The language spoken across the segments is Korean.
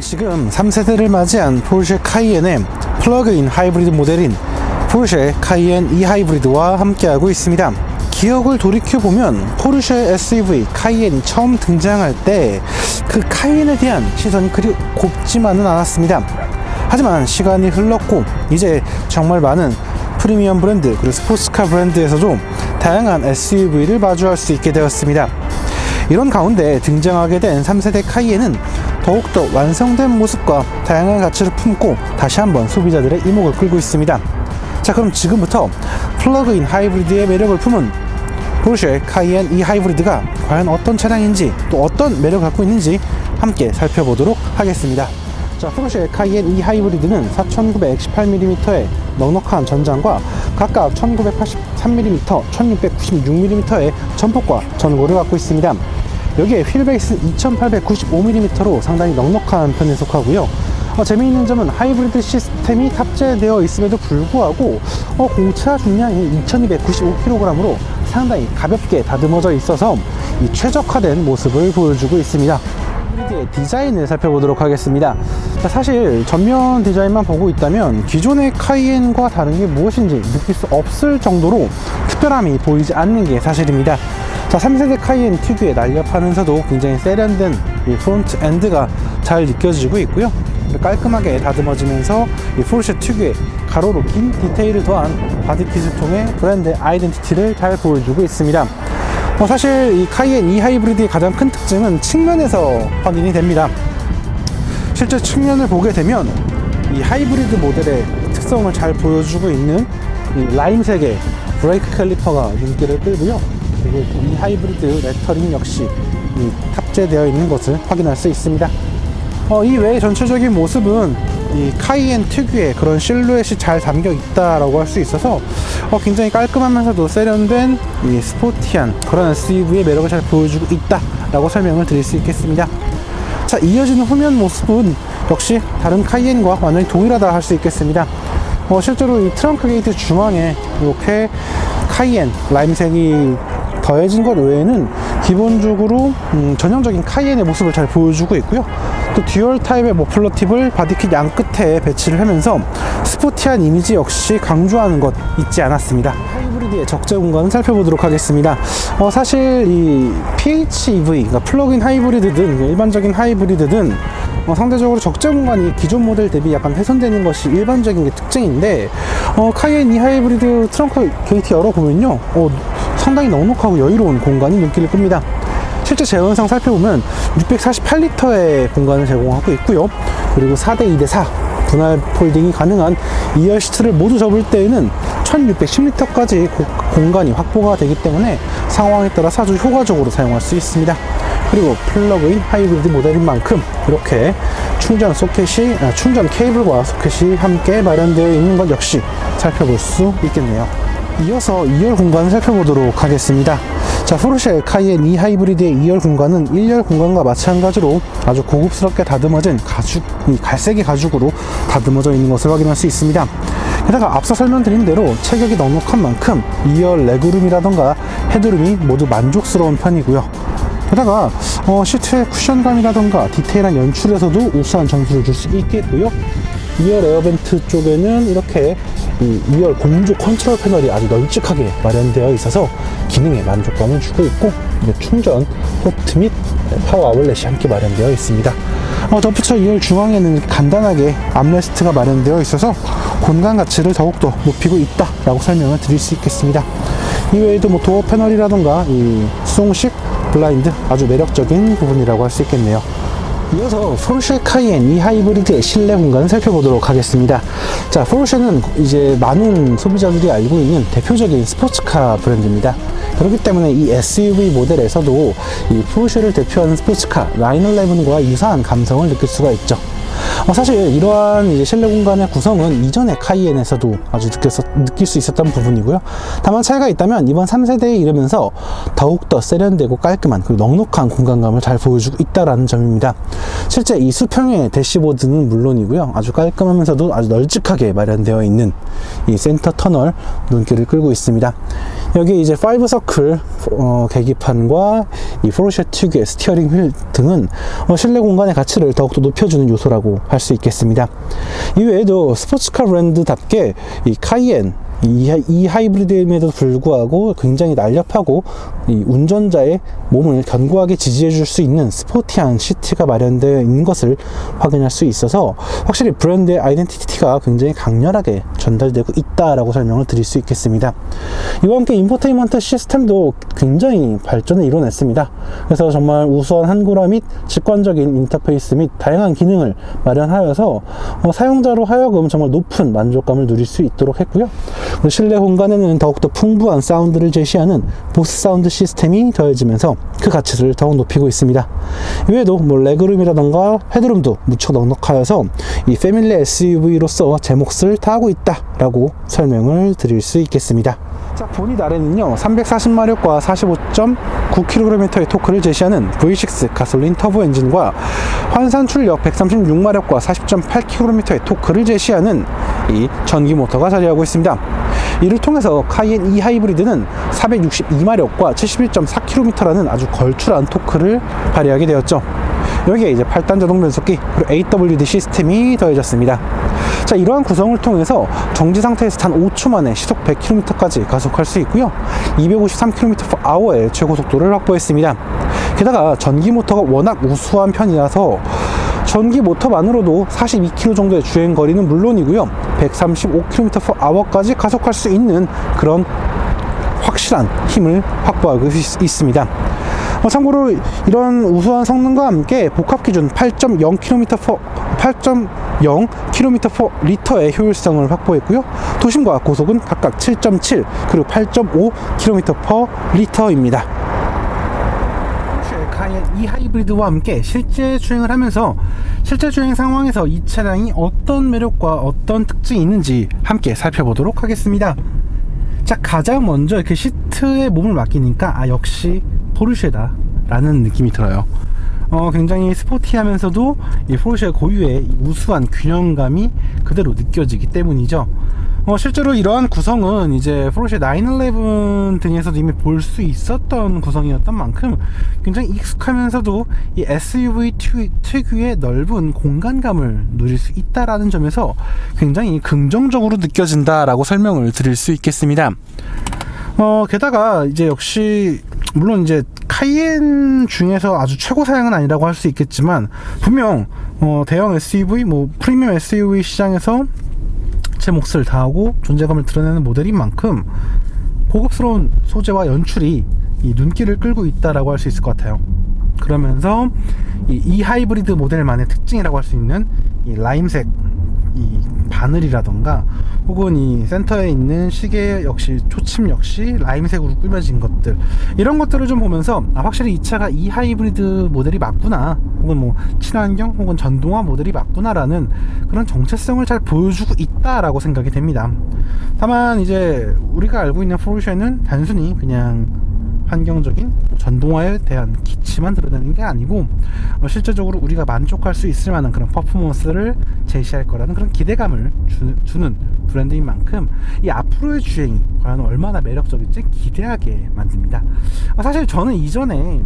지금 3세대를 맞이한 포르쉐 카이엔의 플러그인 하이브리드 모델인 포르쉐 카이엔 E 하이브리드와 함께하고 있습니다. 기억을 돌이켜 보면 포르쉐 SUV 카이엔이 처음 등장할 때 그 카이엔에 대한 시선이 그리 곱지만은 않았습니다. 하지만 시간이 흘렀고 이제 정말 많은 프리미엄 브랜드 그리고 스포츠카 브랜드에서도 다양한 SUV를 마주할 수 있게 되었습니다. 이런 가운데 등장하게 된 3세대 카이엔은 더욱더 완성된 모습과 다양한 가치를 품고 다시 한번 소비자들의 이목을 끌고 있습니다. 자, 그럼 지금부터 플러그인 하이브리드의 매력을 품은 포르쉐 카이엔 E 하이브리드가 과연 어떤 차량인지 또 어떤 매력을 갖고 있는지 함께 살펴보도록 하겠습니다. 자, 포르쉐 카이엔 E 하이브리드는 4918mm의 넉넉한 전장과 각각 1983mm, 1696mm의 전폭과 전고를 갖고 있습니다. 여기에 휠베이스 2895mm로 상당히 넉넉한 편에 속하고요. 어, 재미있는 점은 하이브리드 시스템이 탑재되어 있음에도 불구하고 어, 공차 중량이 2295kg으로 상당히 가볍게 다듬어져 있어서 이 최적화된 모습을 보여주고 있습니다. 하이브리드의 디자인을 살펴보도록 하겠습니다. 자, 사실 전면 디자인만 보고 있다면 기존의 카이엔과 다른 게 무엇인지 느낄 수 없을 정도로 특별함이 보이지 않는 게 사실입니다. 자, 3세대 카이엔 특유의 날렵하면서도 굉장히 세련된 이 프론트 엔드가 잘 느껴지고 있고요. 깔끔하게 다듬어지면서 이 포르쉐 특유의 가로로 긴 디테일을 더한 바디킷을 통해 브랜드 아이덴티티를 잘 보여주고 있습니다. 어, 사실 이 카이엔 E 하이브리드의 가장 큰 특징은 측면에서 확인이 됩니다. 실제 측면을 보게 되면 이 하이브리드 모델의 특성을 잘 보여주고 있는 이 라임색의 브레이크 캘리퍼가 눈길을 끌고요. 그리고 이 하이브리드 레터링 역시 이 탑재되어 있는 것을 확인할 수 있습니다. 어, 이 외의 전체적인 모습은 이 카이엔 특유의 그런 실루엣이 잘 담겨 있다라고 할 수 있어서 어, 굉장히 깔끔하면서도 세련된 이 스포티한 그런 SUV의 매력을 잘 보여주고 있다라고 설명을 드릴 수 있겠습니다. 자, 이어지는 후면 모습은 역시 다른 카이엔과 완전히 동일하다 할 수 있겠습니다. 어, 실제로 이 트렁크 게이트 중앙에 이렇게 카이엔 라임색이 더해진 것 외에는 기본적으로 음, 전형적인 카이엔의 모습을 잘 보여주고 있고요. 또 듀얼 타입의 머플러 팁을 바디킷 양 끝에 배치를 하면서 스포티한 이미지 역시 강조하는 것 잊지 않았습니다. 하이브리드의 적재 공간을 살펴보도록 하겠습니다. 어, 사실 이 PHEV, 그러니까 플러그인 하이브리드든 일반적인 하이브리드든 어, 상대적으로 적재 공간이 기존 모델 대비 약간 훼손되는 것이 일반적인 게 특징인데 어, 카이엔 E 하이브리드 트렁크 게이트 열어보면요 어, 상당히 넉넉하고 여유로운 공간이 눈길을 끕니다. 실제 제원상 살펴보면 648리터의 공간을 제공하고 있고요. 그리고 4대 2대 4 분할 폴딩이 가능한 2열 시트를 모두 접을 때에는 1610리터까지 공간이 확보가 되기 때문에 상황에 따라 아주 효과적으로 사용할 수 있습니다. 그리고 플러그인 하이브리드 모델인 만큼 이렇게 충전 소켓이 아, 충전 케이블과 소켓이 함께 마련되어 있는 것 역시 살펴볼 수 있겠네요. 이어서 2열 공간을 살펴보도록 하겠습니다. 자, 포르쉐 카이엔 E 하이브리드의 2열 공간은 1열 공간과 마찬가지로 아주 고급스럽게 다듬어진 가죽, 이 갈색의 가죽으로 다듬어져 있는 것을 확인할 수 있습니다. 게다가 앞서 설명드린 대로 체격이 넉넉한 만큼 2열 레그룸이라던가 헤드룸이 모두 만족스러운 편이고요. 게다가 어, 시트의 쿠션감이라던가 디테일한 연출에서도 우수한 점수를 줄 수 있겠고요. 2열 에어벤트 쪽에는 이렇게 이 2열 공조 컨트롤 패널이 아주 널찍하게 마련되어 있어서 기능에 만족감을 주고 있고 충전 포트 및 파워 아울렛이 함께 마련되어 있습니다. 어, 덧붙여 2열 중앙에는 간단하게 암레스트가 마련되어 있어서 공간 가치를 더욱더 높이고 있다라고 설명을 드릴 수 있겠습니다. 이외에도 뭐 도어 패널이라던가 이 수동식 블라인드 아주 매력적인 부분이라고 할 수 있겠네요. 이어서 포르쉐 카이엔 E 하이브리드의 실내 공간을 살펴보도록 하겠습니다. 자, 포르쉐는 이제 많은 소비자들이 알고 있는 대표적인 스포츠카 브랜드입니다. 그렇기 때문에 이 SUV 모델에서도 이 포르쉐를 대표하는 스포츠카 라이너 11과 유사한 감성을 느낄 수가 있죠. 어, 사실 이러한 이제 실내 공간의 구성은 이전의 카이엔에서도 아주 느꼈, 느낄 수 있었던 부분이고요. 다만 차이가 있다면 이번 3세대에 이르면서 더욱더 세련되고 깔끔한 그리고 넉넉한 공간감을 잘 보여주고 있다라는 점입니다. 실제 이 수평의 대시보드는 물론이고요. 아주 깔끔하면서도 아주 널찍하게 마련되어 있는 이 센터 터널 눈길을 끌고 있습니다. 여기 이제 5서클 어, 계기판과 이 포르쉐 특유의 스티어링 휠 등은 어, 실내 공간의 가치를 더욱더 높여주는 요소라고 할 수 있겠습니다. 이외에도 스포츠카 브랜드답게 이 카이엔 이, 하- 이 하이브리드임에도 불구하고 굉장히 날렵하고 이 운전자의 몸을 견고하게 지지해 줄 수 있는 스포티한 시트가 마련되어 있는 것을 확인할 수 있어서 확실히 브랜드의 아이덴티티가 굉장히 강렬하게 전달되고 있다라고 설명을 드릴 수 있겠습니다. 이와 함께 인포테인먼트 시스템도 굉장히 발전을 이뤄냈습니다. 그래서 정말 우수한 한국어 및 직관적인 인터페이스 및 다양한 기능을 마련하여서 어, 사용자로 하여금 정말 높은 만족감을 누릴 수 있도록 했고요. 실내 공간에는 더욱더 풍부한 사운드를 제시하는 보스 사운드 시스템이 더해지면서 그 가치를 더욱 높이고 있습니다. 이외에도 뭐 레그룸이라던가 헤드룸도 무척 넉넉하여서 이 패밀리 SUV로서 제 몫을 다하고 있다라고 설명을 드릴 수 있겠습니다. 자, 본닛 아래는요, 340마력과 45.9kg의 토크를 제시하는 V6 가솔린 터보 엔진과 환산 출력 136마력과 40.8kg의 토크를 제시하는 이 전기 모터가 자리하고 있습니다. 이를 통해서 카이엔 E 하이브리드는 462마력과 71.4km라는 아주 걸출한 토크를 발휘하게 되었죠. 여기에 이제 8단 자동 변속기 그리고 AWD 시스템이 더해졌습니다. 자 이러한 구성을 통해서 정지 상태에서 단 5초 만에 시속 100km까지 가속할 수 있고요 253km/h의 최고 속도를 확보했습니다 게다가 전기 모터가 워낙 우수한 편이라서 전기 모터만으로도 42km 정도의 주행 거리는 물론이고요 135km/h까지 가속할 수 있는 그런 확실한 힘을 확보하고 있- 있습니다. 어, 참고로 이런 우수한 성능과 함께 복합 기준 8.0km 8.0km 리터의 효율성을 확보했고요. 도심과 고속은 각각 7.7 그리고 8.5km 리터입니다. E 하이브리드와 함께 실제 주행을 하면서 실제 주행 상황에서 이 차량이 어떤 매력과 어떤 특징이 있는지 함께 살펴보도록 하겠습니다. 자 가장 먼저 이렇게 시트에 몸을 맡기니까 아 역시 포르쉐다 라는 느낌이 들어요 어, 굉장히 스포티하면서도 이 포르쉐 고유의 이 우수한 균형감이 그대로 느껴지기 때문이죠 어, 실제로 이러한 구성은 이제 포르쉐 911 등에서도 이미 볼 수 있었던 구성이었던 만큼 굉장히 익숙하면서도 이 SUV 특유- 특유의 넓은 공간감을 누릴 수 있다라는 점에서 굉장히 긍정적으로 느껴진다라고 설명을 드릴 수 있겠습니다. 어, 게다가 이제 역시 물론 이제 카이엔 중에서 아주 최고 사양은 아니라고 할 수 있겠지만 분명 어, 대형 SUV 뭐 프리미엄 SUV 시장에서 제 몫을 다하고 존재감을 드러내는 모델인 만큼 고급스러운 소재와 연출이 이 눈길을 끌고 있다라고 할 수 있을 것 같아요. 그러면서 이, 이 하이브리드 모델만의 특징이라고 할 수 있는 이 라임색 이 바늘이라던가 혹은 이 센터에 있는 시계 역시 초침 역시 라임색으로 꾸며진 것들 이런 것들을 좀 보면서 아, 확실히 이 차가 이 하이브리드 모델이 맞구나 혹은 뭐 친환경 혹은 전동화 모델이 맞구나라는 그런 정체성을 잘 보여주고 있다라고 생각이 됩니다. 다만 이제 우리가 알고 있는 포르쉐는 단순히 그냥 환경적인 전동화에 대한 기치만 드러내는 게 아니고 어, 실제적으로 우리가 만족할 수 있을 만한 그런 퍼포먼스를 제시할 거라는 그런 기대감을 주, 는 브랜드인 만큼 이 앞으로의 주행이 과연 얼마나 매력적일지 기대하게 만듭니다. 어, 사실 저는 이전에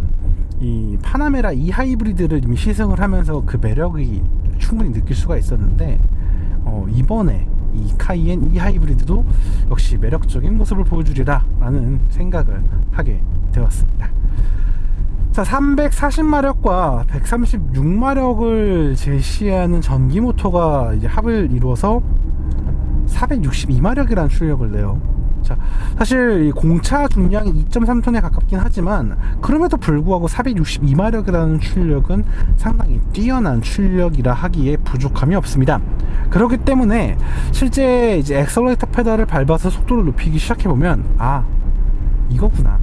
이 파나메라 이 하이브리드를 이미 시승을 하면서 그 매력이 충분히 느낄 수가 있었는데 어, 이번에 이 카이엔 이 하이브리드도 역시 매력적인 모습을 보여주리라 라는 생각을 하게 되었습니다. 자, 340마력과 136마력을 제시하는 전기 모터가 이제 합을 이루어서 462마력이라는 출력을 내요. 자, 사실 이 공차 중량이 2.3톤에 가깝긴 하지만 그럼에도 불구하고 462마력이라는 출력은 상당히 뛰어난 출력이라 하기에 부족함이 없습니다. 그렇기 때문에 실제 이제 엑셀레이터 페달을 밟아서 속도를 높이기 시작해 보면 아 이거구나.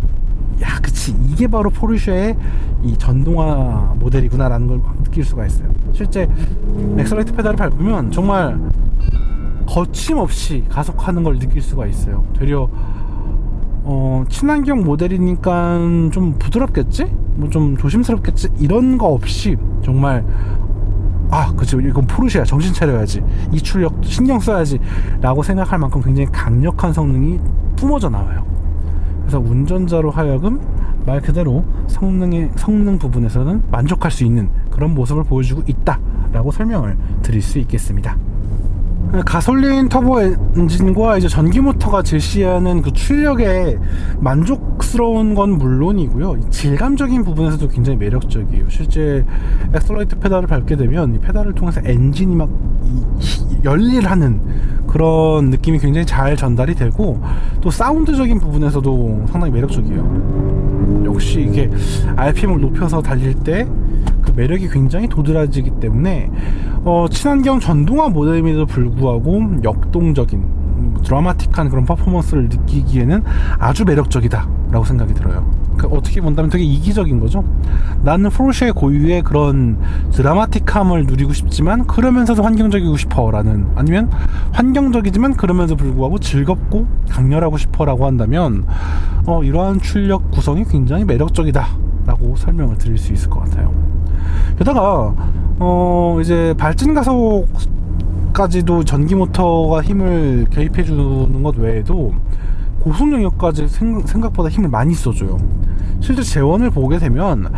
야, 그치. 이게 바로 포르쉐의 이 전동화 모델이구나라는 걸 느낄 수가 있어요. 실제 엑셀레이터 페달을 밟으면 정말 거침없이 가속하는 걸 느낄 수가 있어요. 되려 어, 친환경 모델이니까 좀 부드럽겠지? 뭐 좀 조심스럽겠지? 이런 거 없이 정말 아, 그치. 이건 포르쉐야. 정신 차려야지. 이 출력 신경 써야지. 라고 생각할 만큼 굉장히 강력한 성능이 뿜어져 나와요. 그래서 운전자로 하여금 말 그대로 성능의 성능 부분에서는 만족할 수 있는 그런 모습을 보여주고 있다 라고 설명을 드릴 수 있겠습니다. 가솔린 터보 엔진과 이제 전기 모터가 제시하는 그 출력에 만족스러운 건 물론이고요. 질감적인 부분에서도 굉장히 매력적이에요. 실제 엑셀러이트 페달을 밟게 되면 이 페달을 통해서 엔진이 막 이- 열일하는 그런 느낌이 굉장히 잘 전달이 되고 또 사운드적인 부분에서도 상당히 매력적이에요. 역시 이게 RPM을 높여서 달릴 때그 매력이 굉장히 도드라지기 때문에 어, 친환경 전동화 모델임에도 불구하고 역동적인 음, 드라마틱한 그런 퍼포먼스를 느끼기에는 아주 매력적이다라고 생각이 들어요. 그 어떻게 본다면 되게 이기적인 거죠. 나는 포르쉐 고유의 그런 드라마틱함을 누리고 싶지만 그러면서도 환경적이고 싶어라는 아니면 환경적이지만 그러면서 불구하고 즐겁고 강렬하고 싶어라고 한다면 어, 이러한 출력 구성이 굉장히 매력적이다라고 설명을 드릴 수 있을 것 같아요. 게다가 어 이제 발진 가속까지도 전기 모터가 힘을 개입해 주는 것 외에도 고속 영역까지 생, 생각보다 힘을 많이 써줘요. 실제 재원을 보게 되면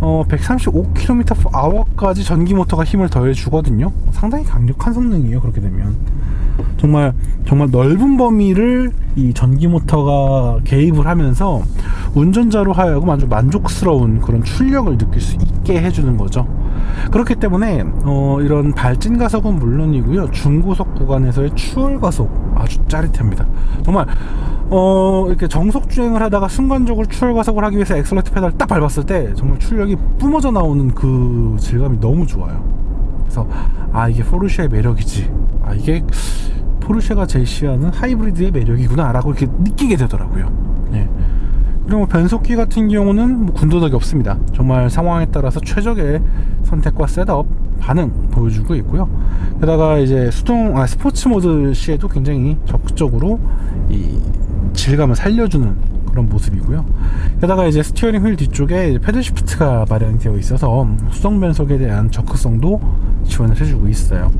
어 135km/h까지 전기 모터가 힘을 더해 주거든요. 상당히 강력한 성능이에요. 그렇게 되면 정말 정말 넓은 범위를 이 전기 모터가 개입을 하면서 운전자로 하여금 아주 만족스러운 그런 출력을 느낄 수 있게 해주는 거죠. 그렇기 때문에 어, 이런 발진 가속은 물론이고요 중고속 구간에서의 추월 가속 아주 짜릿합니다. 정말 어, 이렇게 정속 주행을 하다가 순간적으로 추월 가속을 하기 위해서 엑셀레이터 페달 딱 밟았을 때 정말 출력이 뿜어져 나오는 그 질감이 너무 좋아요. 그래서 아 이게 포르쉐의 매력이지. 아 이게 포르쉐가 제시하는 하이브리드의 매력이구나 라고 이렇게 느끼게 되더라고요. 예. 그리고 뭐 변속기 같은 경우는 뭐 군더더기 없습니다. 정말 상황에 따라서 최적의 선택과 셋업 반응 보여주고 있고요. 게다가 이제 수동 아, 스포츠 모드 시에도 굉장히 적극적으로 이 질감을 살려주는 그런 모습이고요. 게다가 이제 스티어링 휠 뒤쪽에 패들 시프트가 마련되어 있어서 수동 변속에 대한 적극성도 지원을 해주고 있어요.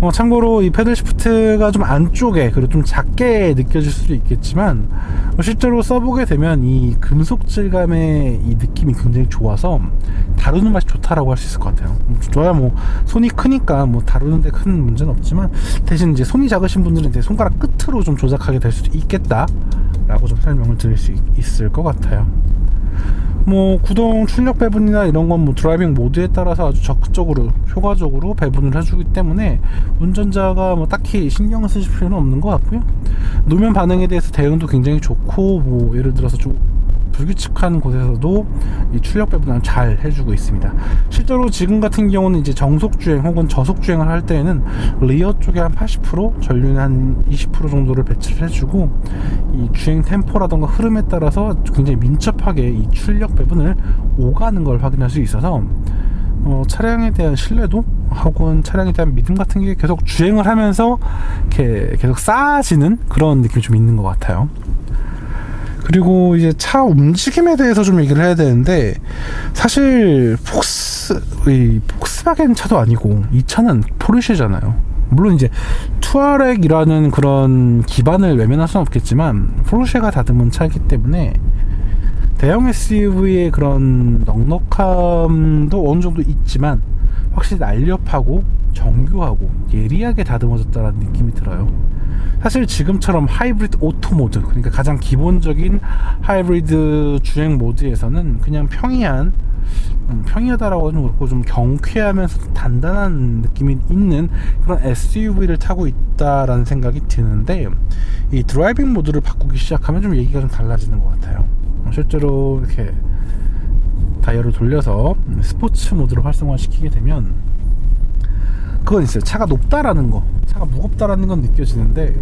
어, 참고로 이 패들 시프트가 좀 안쪽에 그리고 좀 작게 느껴질 수도 있겠지만 어, 실제로 써보게 되면 이 금속 질감의 이 느낌이 굉장히 좋아서 다루는 맛이 좋다라고 할 수 있을 것 같아요. 음, 저야 뭐 손이 크니까 뭐 다루는데 큰 문제는 없지만 대신 이제 손이 작으신 분들은 이제 손가락 끝으로 좀 조작하게 될 수도 있겠다라고 좀 설명을 드릴 수 있, 있을 것 같아요. 뭐 구동 출력 배분이나 이런 건 뭐 드라이빙 모드에 따라서 아주 적극적으로 효과적으로 배분을 해주기 때문에 운전자가 뭐 딱히 신경을 쓰실 필요는 없는 것 같고요. 노면 반응에 대해서 대응도 굉장히 좋고 뭐 예를 들어서 좀 불규칙한 곳에서도 이 출력 배분을 잘 해주고 있습니다. 실제로 지금 같은 경우는 이제 정속 주행 혹은 저속 주행을 할 때에는 리어 쪽에 한 80% 전륜에 한 20% 정도를 배치를 해주고 이 주행 템포라던가 흐름에 따라서 굉장히 민첩하게 이 출력 배분을 오가는 걸 확인할 수 있어서 어, 차량에 대한 신뢰도 혹은 차량에 대한 믿음 같은 게 계속 주행을 하면서 이렇게 계속 쌓아지는 그런 느낌이 좀 있는 것 같아요. 그리고 이제 차 움직임에 대해서 좀 얘기를 해야 되는데 사실 폭스 이 폭스바겐 차도 아니고 이 차는 포르쉐잖아요. 물론 이제 투아렉이라는 그런 기반을 외면할 수는 없겠지만 포르쉐가 다듬은 차이기 때문에 대형 SUV의 그런 넉넉함도 어느 정도 있지만 확실히 날렵하고 정교하고 예리하게 다듬어졌다는 느낌이 들어요. 사실 지금처럼 하이브리드 오토 모드 그러니까 가장 기본적인 하이브리드 주행 모드에서는 그냥 평이한 음, 평이하다라고 하면 그렇고 좀 경쾌하면서 단단한 느낌이 있는 그런 SUV를 타고 있다라는 생각이 드는데 이 드라이빙 모드를 바꾸기 시작하면 좀 얘기가 좀 달라지는 것 같아요. 실제로 이렇게 다이얼을 돌려서 스포츠 모드로 활성화시키게 되면 그건 있어요. 차가 높다라는 거, 차가 무겁다라는 건 느껴지는데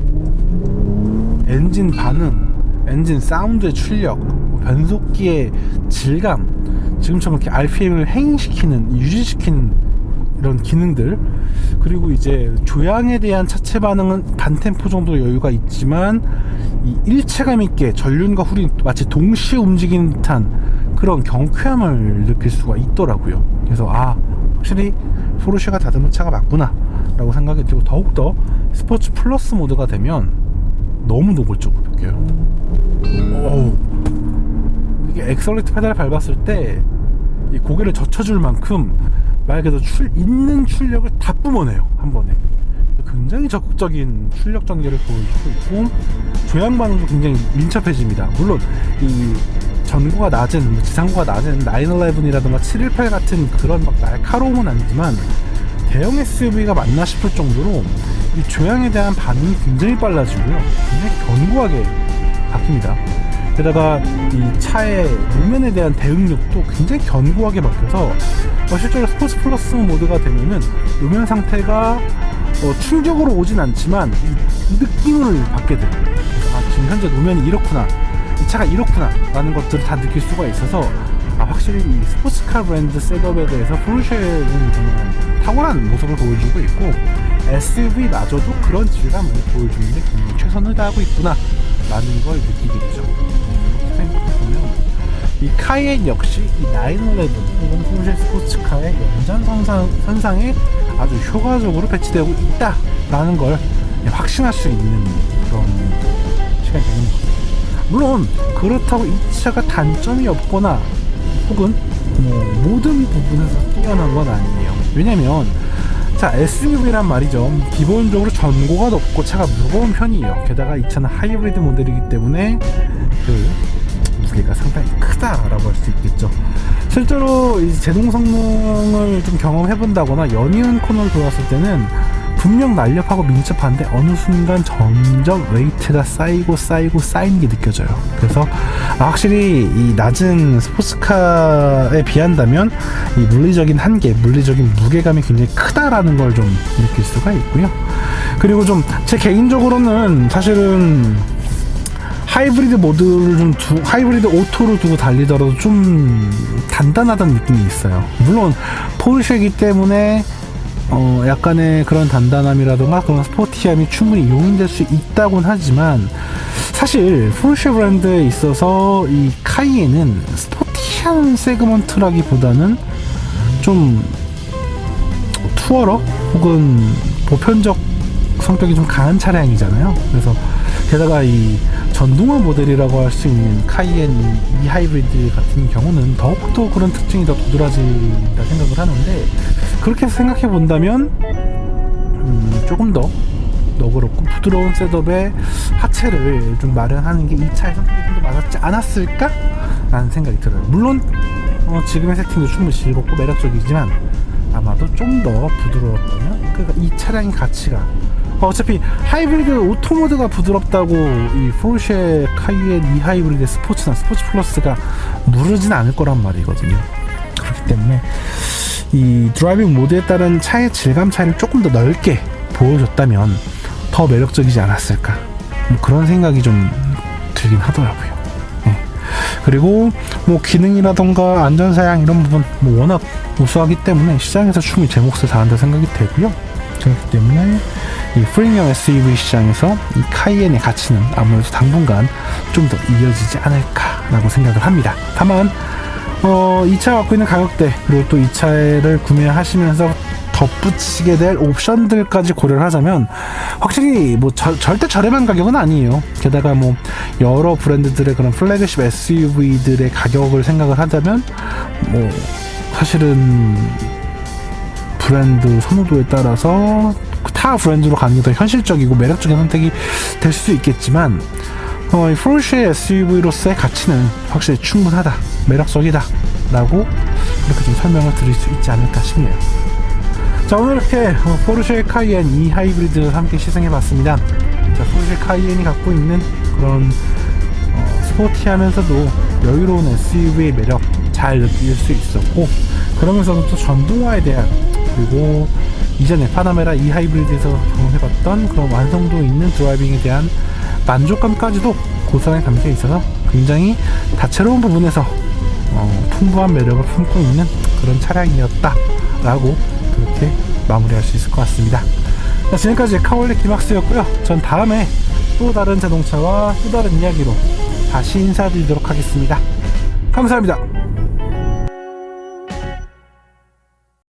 엔진 반응, 엔진 사운드의 출력, 뭐 변속기의 질감, 지금처럼 이렇게 RPM을 행시키는, 유지시키는 이런 기능들, 그리고 이제 조향에 대한 차체 반응은 반템포 정도 여유가 있지만 이 일체감 있게 전륜과 훌이 마치 동시에 움직이는 듯한 그런 경쾌함을 느낄 수가 있더라고요. 그래서 아 확실히 포르쉐가 다듬은 차가 맞구나 라고 생각이 들고 더욱더 스포츠 플러스 모드가 되면 너무 노골적으로 느껴요. 어우. 엑셀레이터 페달을 밟았을 때 이 고개를 젖혀줄 만큼 말 그대로 출, 있는 출력을 다 뿜어내요 한 번에. 굉장히 적극적인 출력 전개를 보여주고 있고 조향 반응도 굉장히 민첩해집니다. 물론 이 전구가 낮은, 뭐 지상구가 낮은 911이라든가 718 같은 그런 막 날카로움은 아니지만 대형 SUV가 맞나 싶을 정도로 이 조향에 대한 반응이 굉장히 빨라지고요. 굉장히 견고하게 바뀝니다. 게다가 이 차의 물면에 대한 대응력도 굉장히 견고하게 바뀌어서 어, 실제로 스포츠 플러스 모드가 되면은 음면 상태가 어, 충격으로 오진 않지만 이 느낌을 받게 돼요. 아, 지금 현재 노면이 이렇구나. 이 차가 이렇구나 라는 것들을 다 느낄 수가 있어서 아, 확실히 이 스포츠카 브랜드 셋업에 대해서 포르쉐는 정말 탁월한 모습을 보여주고 있고 SUV마저도 그런 질감을 보여주는데 굉장히 최선을 다하고 있구나 라는 걸 느끼게 되죠. 생각해보면 이 카이엔 역시 이 911 혹은 포르쉐 스포츠카의 연장선상 선상 에 아주 효과적으로 배치되고 있다 라는 걸 확신할 수 있는 그런 시간이 되는 것 같아요. 물론 그렇다고 이 차가 단점이 없거나 혹은 뭐 모든 부분에서 뛰어난 건 아니에요. 왜냐면 자 SUV란 말이죠. 기본적으로 전고가 높고 차가 무거운 편이에요. 게다가 이 차는 하이브리드 모델이기 때문에 그 무게가 상당히 크다라고 할 수 있겠죠. 실제로 이 제동 성능을 좀 경험해 본다거나 연이은 코너를 돌았을 때는 분명 날렵하고 민첩한데 어느 순간 점점 웨이트가 쌓이고 쌓이고 쌓이는 게 느껴져요. 그래서 아, 확실히 이 낮은 스포츠카에 비한다면 이 물리적인 한계, 물리적인 무게감이 굉장히 크다라는 걸 좀 느낄 수가 있고요. 그리고 좀 제 개인적으로는 사실은 하이브리드 모드를 좀 두, 하이브리드 오토를 두고 달리더라도 좀 단단하다는 느낌이 있어요. 물론 포르쉐이기 때문에 어, 약간의 그런 단단함이라던가 그런 스포티함이 충분히 용인될 수 있다곤 하지만 사실 포르쉐 브랜드에 있어서 이 카이에는 스포티한 세그먼트라기보다는 좀 투어러 혹은 보편적 성격이 좀 강한 차량이잖아요. 그래서 게다가 이 전동화 모델이라고 할 수 있는 카이엔 이 하이브리드 같은 경우는 더욱더 그런 특징이 더 도드라진다 생각을 하는데 그렇게 생각해 본다면 음, 조금 더 너그럽고 부드러운 셋업의 하체를 좀 마련하는 게 이 차의 성격이 좀 더 맞았지 않았을까? 라는 생각이 들어요. 물론 어, 지금의 세팅도 충분히 즐겁고 매력적이지만 아마도 좀 더 부드러웠다면 그러니까 이 차량의 가치가 어차피 하이브리드 오토 모드가 부드럽다고 이 포르쉐 카이엔 이 하이브리드 스포츠나 스포츠 플러스가 무르진 않을 거란 말이거든요. 그렇기 때문에 이 드라이빙 모드에 따른 차의 질감 차이를 조금 더 넓게 보여줬다면 더 매력적이지 않았을까 뭐 그런 생각이 좀 들긴 하더라고요. 네. 그리고 뭐 기능이라던가 안전 사양 이런 부분 뭐 워낙 우수하기 때문에 시장에서 충분히 제 몫을 다한다 생각이 되고요. 그렇기 때문에 이 프리미엄 SUV 시장에서 이 카이엔의 가치는 아무래도 당분간 좀 더 이어지지 않을까라고 생각을 합니다. 다만 어, 이 차 갖고 있는 가격대 그리고 또 이 차를 구매하시면서 덧붙이게 될 옵션들까지 고려를 하자면 확실히 뭐 저, 절대 저렴한 가격은 아니에요. 게다가 뭐 여러 브랜드들의 그런 플래그십 SUV들의 가격을 생각을 하자면 뭐 사실은 브랜드 선호도에 따라서 타 브랜드로 가는 게 더 현실적이고 매력적인 선택이 될 수 있겠지만 어, 이 포르쉐 SUV로서의 가치는 확실히 충분하다, 매력적이다 라고 이렇게 좀 설명을 드릴 수 있지 않을까 싶네요. 자 오늘 이렇게 어, 포르쉐 카이엔 E 하이브리드 함께 시승해봤습니다. 자 포르쉐 카이엔이 갖고 있는 그런 어, 스포티하면서도 여유로운 SUV의 매력 잘 느낄 수 있었고 그러면서도 또 전동화에 대한 그리고 이전에 파나메라 E 하이브리드에서 경험해봤던 그런 완성도 있는 드라이빙에 대한 만족감까지도 고스란히 담겨 있어서 굉장히 다채로운 부분에서 어, 풍부한 매력을 품고 있는 그런 차량이었다라고 그렇게 마무리할 수 있을 것 같습니다. 자, 지금까지 카올리 기막스였고요. 전 다음에 또 다른 자동차와 또 다른 이야기로 다시 인사드리도록 하겠습니다. 감사합니다.